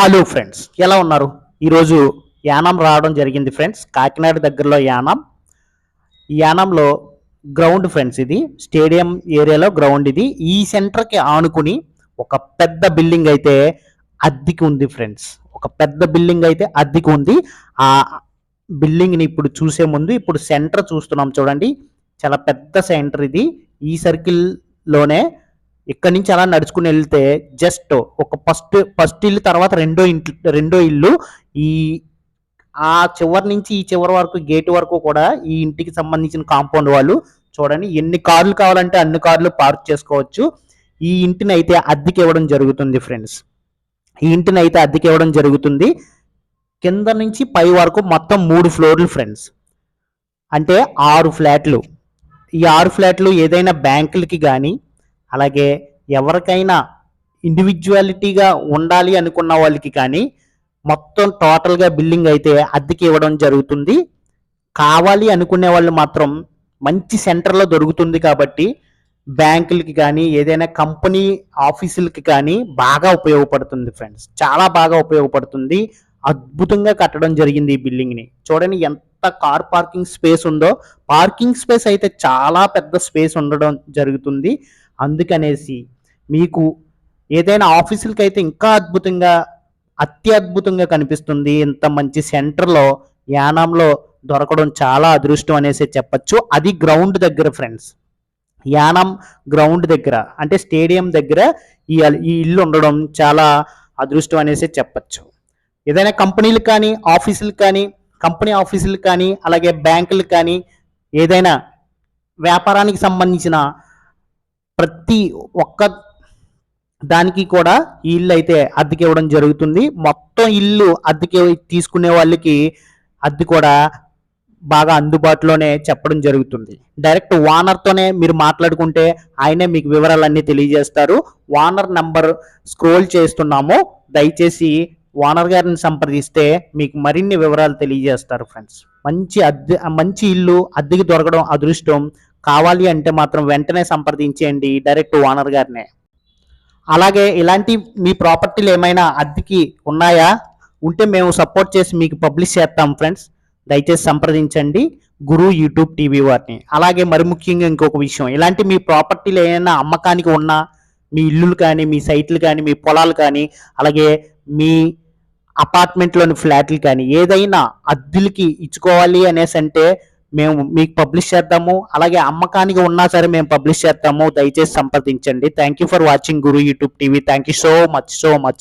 Hello friends ఎలా ఉన్నారు? ఈరోజు యానం రావడం జరిగింది ఫ్రెండ్స్ కాకినాడ దగ్గరలో యానం. యానంలో గ్రౌండ్ ఫ్రెండ్స్ ఇది. స్టేడియం ఏరియాలో గ్రౌండ్ ఇది. ఈ సెంటర్కి ఆనుకుని ఒక పెద్ద బిల్డింగ్ అయితే అద్దెకి ఉంది ఫ్రెండ్స్ ఒక పెద్ద బిల్డింగ్ అయితే అద్దెకి ఉంది. ఆ బిల్డింగ్ని ఇప్పుడు చూసే ముందు ఇప్పుడు సెంటర్ చూస్తున్నాం చూడండి. చాలా పెద్ద సెంటర్ ఇది. ఈ సర్కిల్లోనే ఇక్కడ నుంచి అలా నడుచుకుని వెళ్తే జస్ట్ ఒక ఫస్ట్ ఫస్ట్ ఇల్లు తర్వాత రెండో ఇంటి రెండో ఇల్లు. ఈ ఆ చివరి నుంచి ఈ చివరి వరకు గేట్ వరకు కూడా ఈ ఇంటికి సంబంధించిన కాంపౌండ్ వాళ్ళు చూడండి ఎన్ని కార్లు కావాలంటే అన్ని కార్లు పార్క్ చేసుకోవచ్చు. ఈ ఇంటిని అయితే అద్దెకి ఇవ్వడం జరుగుతుంది ఫ్రెండ్స్. ఈ ఇంటిని అయితే అద్దెకి ఇవ్వడం జరుగుతుంది. కింద నుంచి పై వరకు మొత్తం మూడు ఫ్లోర్లు ఫ్రెండ్స్. అంటే ఆరు ఫ్లాట్లు. ఈ ఆరు ఫ్లాట్లు ఏదైనా బ్యాంకులకి కానీ అలాగే ఎవరికైనా ఇండివిజువాలిటీగా ఉండాలి అనుకున్న వాళ్ళకి కానీ మొత్తం టోటల్గా బిల్డింగ్ అయితే అద్దెకి ఇవ్వడం జరుగుతుంది. కావాలి అనుకునే వాళ్ళు మాత్రం మంచి సెంటర్లో దొరుకుతుంది కాబట్టి బ్యాంకులకి కానీ ఏదైనా కంపెనీ ఆఫీసులకి కానీ బాగా ఉపయోగపడుతుంది ఫ్రెండ్స్ చాలా బాగా ఉపయోగపడుతుంది. అద్భుతంగా కట్టడం జరిగింది ఈ బిల్డింగ్ని చూడండి ఎంత కార్ పార్కింగ్ స్పేస్ ఉందో. పార్కింగ్ స్పేస్ అయితే చాలా పెద్ద స్పేస్ ఉండడం జరుగుతుంది. అందుకనేసి మీకు ఏదైనా ఆఫీసులకి అయితే ఇంకా అద్భుతంగా అత్యద్భుతంగా కనిపిస్తుంది. ఇంత మంచి సెంటర్లో యానంలో దొరకడం చాలా అదృష్టం అనేసి చెప్పచ్చు. అది గ్రౌండ్ దగ్గర ఫ్రెండ్స్. యానం గ్రౌండ్ దగ్గర అంటే స్టేడియం దగ్గర ఈ ఈ ఇల్లు ఉండడం చాలా అదృష్టం అనేసి చెప్పచ్చు. ఏదైనా కంపెనీలు కానీ ఆఫీసులు కానీ కంపెనీ ఆఫీసులు కానీ అలాగే బ్యాంకులు కానీ ఏదైనా వ్యాపారానికి సంబంధించిన ప్రతి ఒక్క దానికి కూడా ఈ ఇల్లు అయితే అద్దెకి ఇవ్వడం జరుగుతుంది. మొత్తం ఇల్లు అద్దెకి తీసుకునే వాళ్ళకి అద్దె కూడా బాగా అందుబాటులోనే చెప్పడం జరుగుతుంది. డైరెక్ట్ ఓనర్తోనే మీరు మాట్లాడుకుంటే ఆయనే మీకు వివరాలన్నీ తెలియజేస్తారు. ఓనర్ నంబర్ స్క్రోల్ చేస్తున్నాము. దయచేసి ఓనర్ గారిని సంప్రదిస్తే మీకు మరిన్ని వివరాలు తెలియజేస్తారు ఫ్రెండ్స్. మంచి అద్దె మంచి ఇల్లు అద్దెకి దొరకడం అదృష్టం. కావాలి అంటే మాత్రం వెంటనే సంప్రదించేయండి డైరెక్ట్ ఓనర్ గారినే. అలాగే ఇలాంటి మీ ప్రాపర్టీలు ఏమైనా అద్దెకి ఉన్నాయా? ఉంటే మేము సపోర్ట్ చేసి మీకు పబ్లిష్ చేస్తాం ఫ్రెండ్స్. దయచేసి సంప్రదించండి గురు యూట్యూబ్ టీవీ వారిని. అలాగే మరి ముఖ్యంగా ఇంకొక విషయం ఇలాంటి మీ ప్రాపర్టీలు ఏమైనా అమ్మకానికి ఉన్నా మీ ఇల్లులు కానీ మీ సైట్లు కానీ మీ పొలాలు కానీ అలాగే మీ అపార్ట్మెంట్లోని ఫ్లాట్లు కానీ ఏదైనా అద్దెలకి ఇచ్చుకోవాలి అనేసి అంటే మేము మీకు పబ్లిష్ చేద్దాము. అలాగే అమ్మకానికి ఉన్నా సరే మేము పబ్లిష్ చేస్తాము దయచేసి సంప్రదించండి. Thank you for watching Guru YouTube TV thank you so much so much